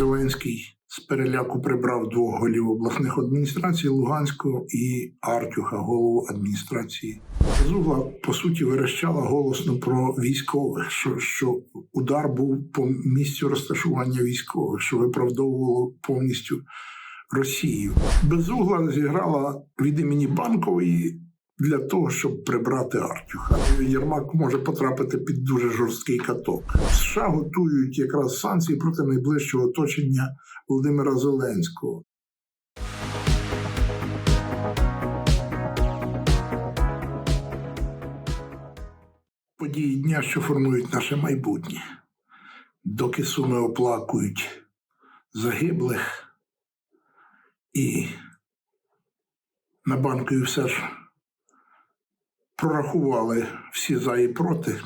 Зеленський з переляку прибрав двох голів обласних адміністрацій Луганського і Артюха, голову адміністрації. Зугла, по суті, верещала голосно про військових, що, що удар був по місцю розташування військових, що виправдовувало повністю Росію. Безугла зіграла від імені банкової для того, щоб прибрати Артюха. Єрмак може потрапити під дуже жорсткий каток. США готують якраз санкції проти найближчого оточення Володимира Зеленського. Події дня, що формують наше майбутнє, доки суми оплакують загиблих і на банкові все ж прорахували всі за і проти,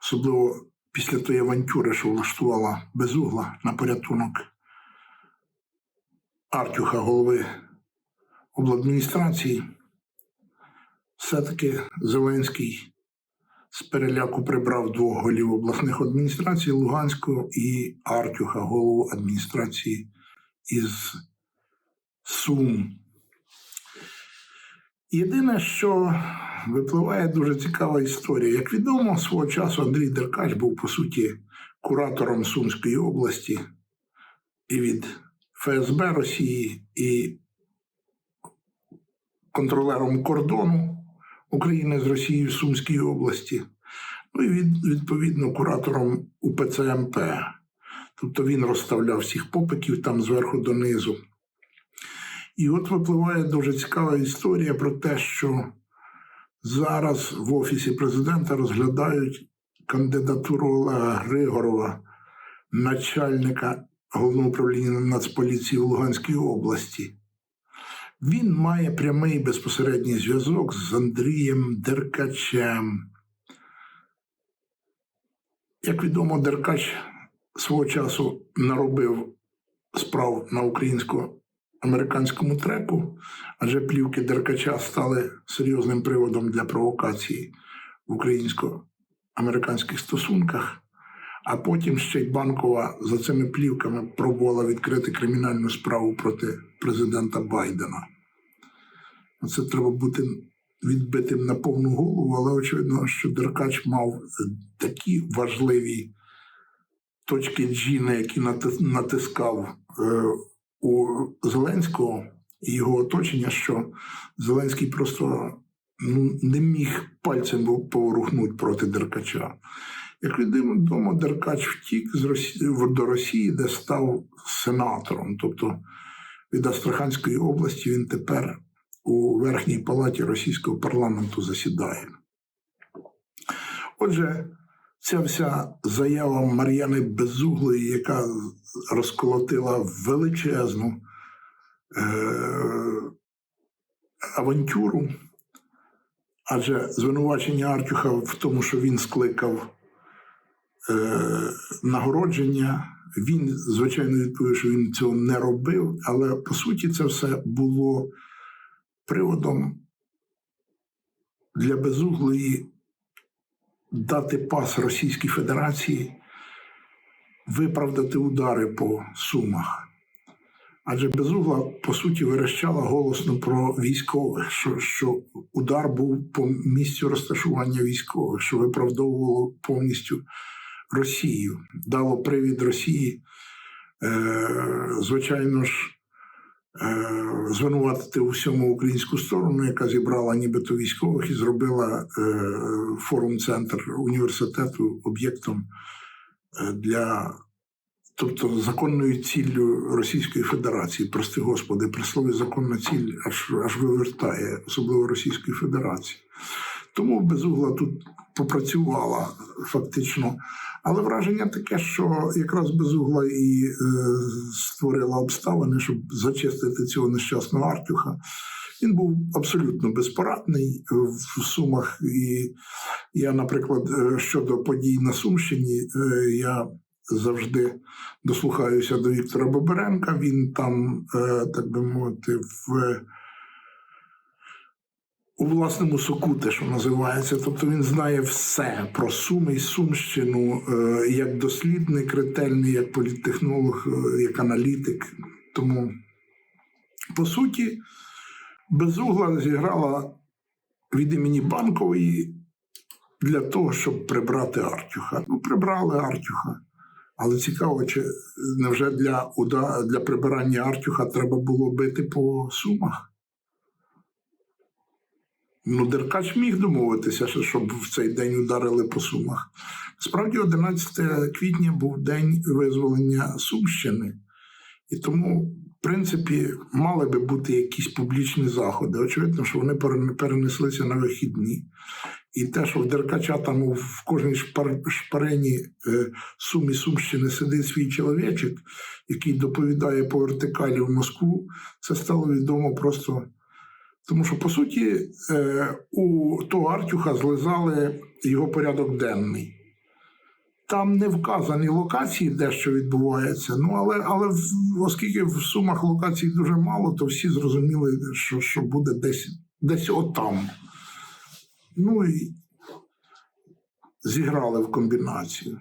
особливо після тої авантюри, що влаштувала безугла на порятунок Артюха, голови обладміністрації. Все-таки Зеленський з переляку прибрав двох голів обласних адміністрацій Луганського і Артюха, голову адміністрації із Сум. Єдине, що випливає дуже цікава історія. Як відомо, свого часу Андрій Деркач був по суті куратором Сумської області і від ФСБ Росії, і контролером кордону України з Росією в Сумській області, ну і від, відповідно куратором УПЦ МП. Тобто він розставляв всіх попиків там зверху донизу. І от випливає дуже цікава історія про те, що зараз в Офісі президента розглядають кандидатуру Олега Григорова, начальника головного управління Нацполіції в Луганській області. Він має прямий безпосередній зв'язок з Андрієм Деркачем. Як відомо, Деркач свого часу наробив справ на українсько-американському треку, адже плівки Деркача стали серйозним приводом для провокації в українсько-американських стосунках. А потім ще й банкова за цими плівками пробувала відкрити кримінальну справу проти президента Байдена. Це треба бути відбитим на повну голову, але очевидно, що Деркач мав такі важливі точки на які натискав е, у Зеленського і його оточення, що Зеленський просто ну, не міг пальцем поворухнути проти Деркача. Як відомо, Деркач втік з Росії, до Росії, де став сенатором. Тобто від Астраханської області він тепер у Верхній палаті російського парламенту засідає. Отже, ця вся заява Мар'яни Безуглої, яка розколотила величезну е- авантюру, адже звинувачення Артюха в тому, що він скликав е- нагородження. Він, звичайно, відповів, що він цього не робив, але по суті це все було приводом для безуглої дати пас Російській Федерації виправдати удари по сумах. Адже безугла, по суті, верещала голосно про військових, що що удар був по місцю розташування військових, що виправдовувало повністю Росію, дало привід Росії, е, звичайно ж, звинуватити у всьому українську сторону, яка зібрала нібито військових і зробила е, форум-центр університету об'єктом е, для. Тобто законною ціллю Російської Федерації, прости господи, при слові законна ціль аж аж вивертає, особливо Російської Федерації. Тому безугла тут попрацювала фактично. Але враження таке, що якраз безугла і е, створила обставини, щоб зачистити цього нещасного Артюха. Він був абсолютно безпорадний в Сумах. І я, наприклад, е, щодо подій на Сумщині, е, я завжди дослухаюся до Віктора Боберенка. Він там, е, так би мовити, в у власному соку, те, що називається. Тобто він знає все про Суми і Сумщину е, як дослідник ретельний, як політтехнолог, е, як аналітик. Тому, по суті, безугла зіграла від імені Банкової для того, щоб прибрати Артюха. Ну, прибрали Артюха. Але цікаво, чи невже для, для прибирання Артюха треба було бити по сумах? Ну, Деркач міг домовитися, що- щоб в цей день ударили по сумах. Справді, 11 квітня був день визволення Сумщини, і тому, в принципі, мали би бути якісь публічні заходи. Очевидно, що вони перенеслися на вихідні. І те, що в Деркача там в кожній шпарені е, сумі Сумщини сидить свій чоловічок, який доповідає по вертикалі в Москву, це стало відомо просто. Тому що, по суті, е, у того Артюха злизали його порядок денний. Там не вказані локації, де що відбувається. Ну, але, але оскільки в сумах локацій дуже мало, то всі зрозуміли, що, що буде десь, десь отам. Ну і зіграли в комбінацію.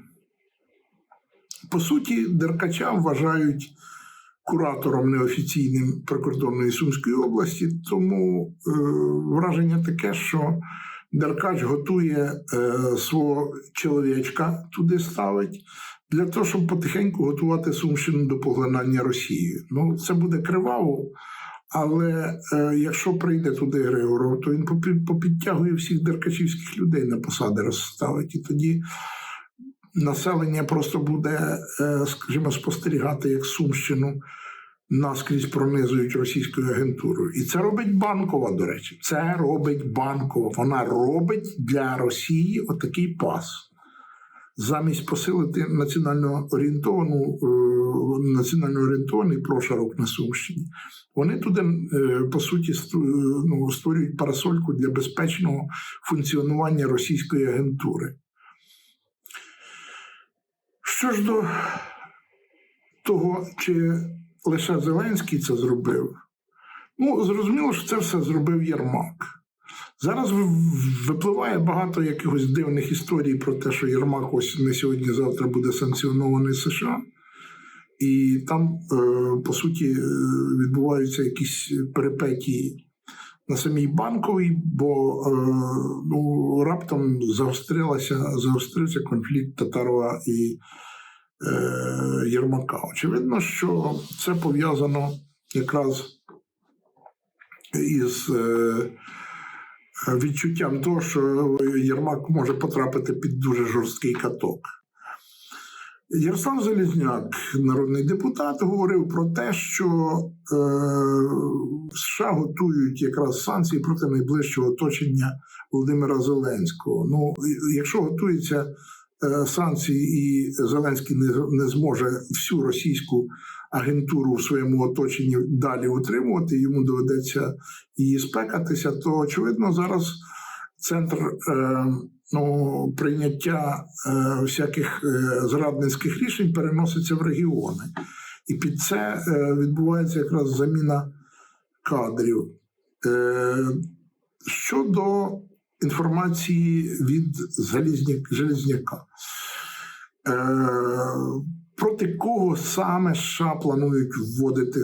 По суті, Деркача вважають куратором неофіційним прикордонної Сумської області, тому е, враження таке, що Деркач готує е, свого чоловічка туди ставить для того, щоб потихеньку готувати Сумщину до поглинання Росією. Ну, це буде криваво. Але е, якщо прийде туди Григоров, то він попі- попідтягує всіх деркачівських людей на посади розставить. І тоді населення просто буде, е, скажімо, спостерігати, як Сумщину наскрізь пронизують російською агентурою. І це робить банкова, до речі. Це робить банкова. Вона робить для Росії отакий пас. Замість посилити національно орієнтовану е, національно орієнтований прошарок на Сумщині, вони туди е, по суті ну, створюють парасольку для безпечного функціонування російської агентури. Що ж до того, чи лише Зеленський це зробив, ну зрозуміло, що це все зробив Єрмак. Зараз випливає багато якихось дивних історій про те, що Єрмак ось не сьогодні-завтра буде санкціонований США. І там, е, по суті, е, відбуваються якісь перипетії на самій банковій, бо е, ну, раптом загострилася, загострився конфлікт Татарова і Єрмака. Очевидно, що це пов'язано якраз із е, відчуттям того, що Єрмак може потрапити під дуже жорсткий каток. Ярослав Залізняк, народний депутат, говорив про те, що е, США готують якраз санкції проти найближчого оточення Володимира Зеленського. Ну, якщо готуються е, санкції, і Зеленський не, зможе всю російську агентуру в своєму оточенні далі утримувати, йому доведеться її спекатися, то очевидно зараз центр. Е, ну, прийняття е, всяких зрадницьких рішень переноситься в регіони. І під це відбувається якраз заміна кадрів. Щодо інформації від Железняка. Е, проти кого саме США планують вводити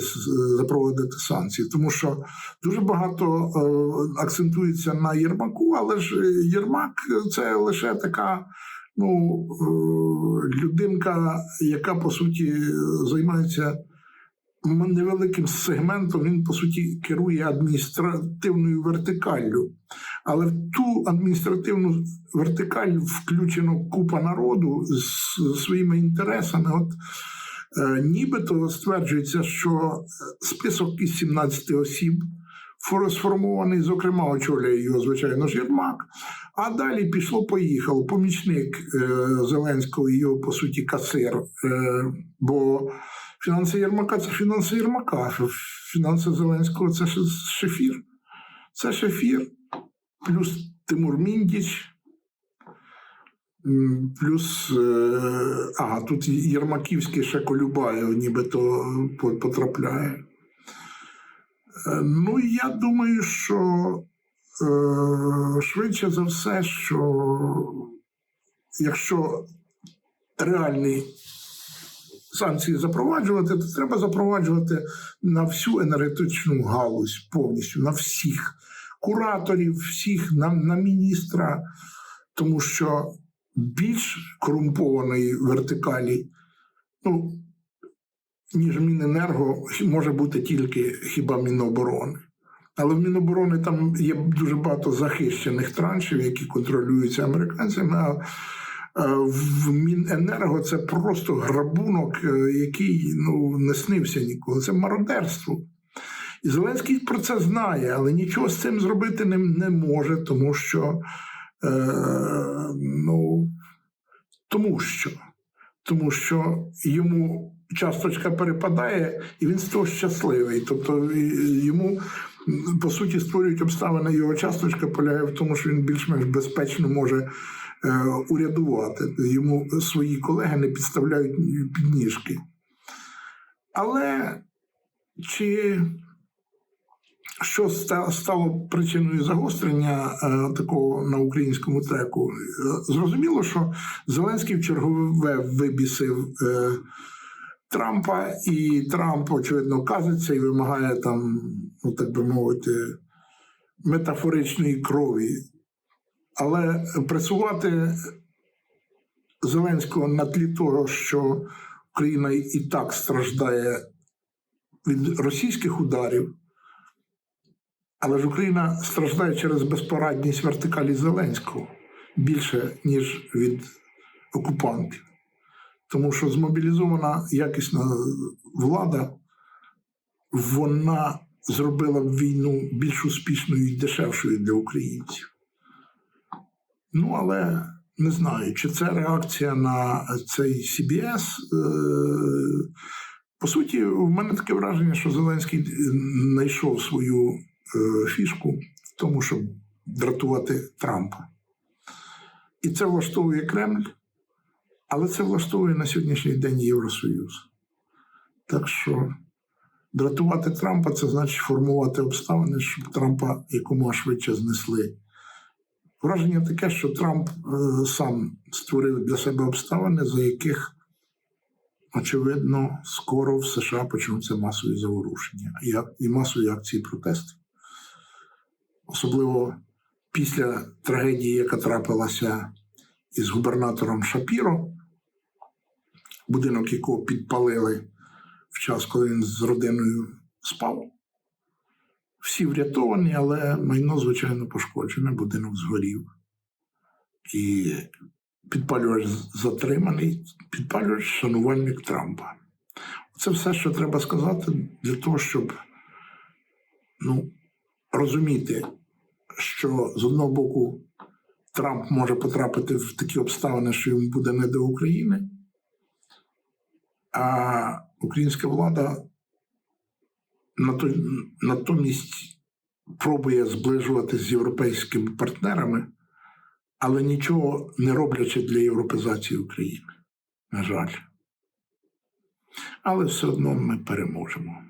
запровадити санкції? Тому що дуже багато е, акцентується на Єрмаку, але ж Єрмак це лише така ну, е, людинка, яка по суті займається невеликим сегментом. Він по суті керує адміністративною вертикаллю. Але в ту адміністративну вертикаль включено купа народу з своїми інтересами. От е, нібито стверджується, що е, список із 17 осіб фор- сформований, зокрема, очолює його, звичайно, Єрмак. А далі пішло-поїхало. Помічник е, Зеленського і його, по суті, касир. Е, бо фінанси Єрмака це фінанси Єрмака. Фінанси Зеленського це шефір. Це шефір, плюс Тимур Міндіч. Плюс, е, ага, тут Єрмаківський ще Колюбаєв нібито по- потрапляє. Е, Ну, я думаю, що е, швидше за все, що якщо реальні санкції запроваджувати, то треба запроваджувати на всю енергетичну галузь повністю, на всіх кураторів, всіх, на, на міністра, тому що більш корумпованої вертикалі, ну, ніж Міненерго, може бути тільки хіба Міноборони. Але в Міноборони там є дуже багато захищених траншів, які контролюються американцями. А в Міненерго це просто грабунок, е, який ну, не снився ніколи. Це мародерство. І Зеленський про це знає, але нічого з цим зробити не, не може, тому що. Е, ну, тому що. Тому що йому часточка перепадає, і він з того щасливий. Тобто йому по суті створюють обставини. Його часточка полягає в тому, що він більш-менш безпечно може е, урядувати. Йому свої колеги не підставляють підніжки. Але чи що стало причиною загострення е, такого на українському треку? Зрозуміло, що Зеленський в чергове вибісив е, Трампа, і Трамп, очевидно, казиться і вимагає там, ну так би мовити, метафоричної крові. Але пресувати Зеленського на тлі того, що Україна і так страждає від російських ударів, але ж Україна страждає через безпорадність вертикалі Зеленського більше, ніж від окупантів. Тому що змобілізована якісна влада, вона зробила б війну більш успішною і дешевшою для українців. Ну, але не знаю, чи це реакція на цей CBS. Е, По суті, в мене таке враження, що Зеленський знайшов свою е, фішку в тому, щоб дратувати Трампа. І це влаштовує Кремль, але це влаштовує на сьогоднішній день Євросоюз. Так що дратувати Трампа це значить формувати обставини, щоб Трампа якомога швидше знесли. Враження таке, що Трамп е, сам створив для себе обставини, за яких, очевидно, скоро в США почнуться масові заворушення і, і масові акції протесту. Особливо після трагедії, яка трапилася із губернатором Шапіро, будинок якого підпалили в час, коли він з родиною спав. Всі врятовані, але майно, звичайно, пошкоджене, будинок згорів. І підпалювач затриманий, підпалювач шанувальник Трампа. Це все, що треба сказати для того, щоб ну, розуміти, що з одного боку Трамп може потрапити в такі обставини, що йому буде не до України, а українська влада натомість пробує зближуватися з європейськими партнерами, але нічого не роблячи для європейзації України. На жаль. Але все одно ми переможемо.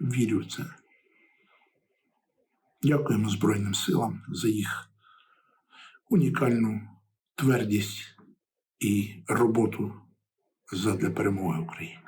Вірю в це. Дякуємо Збройним силам за їх унікальну твердість і роботу задля перемоги України.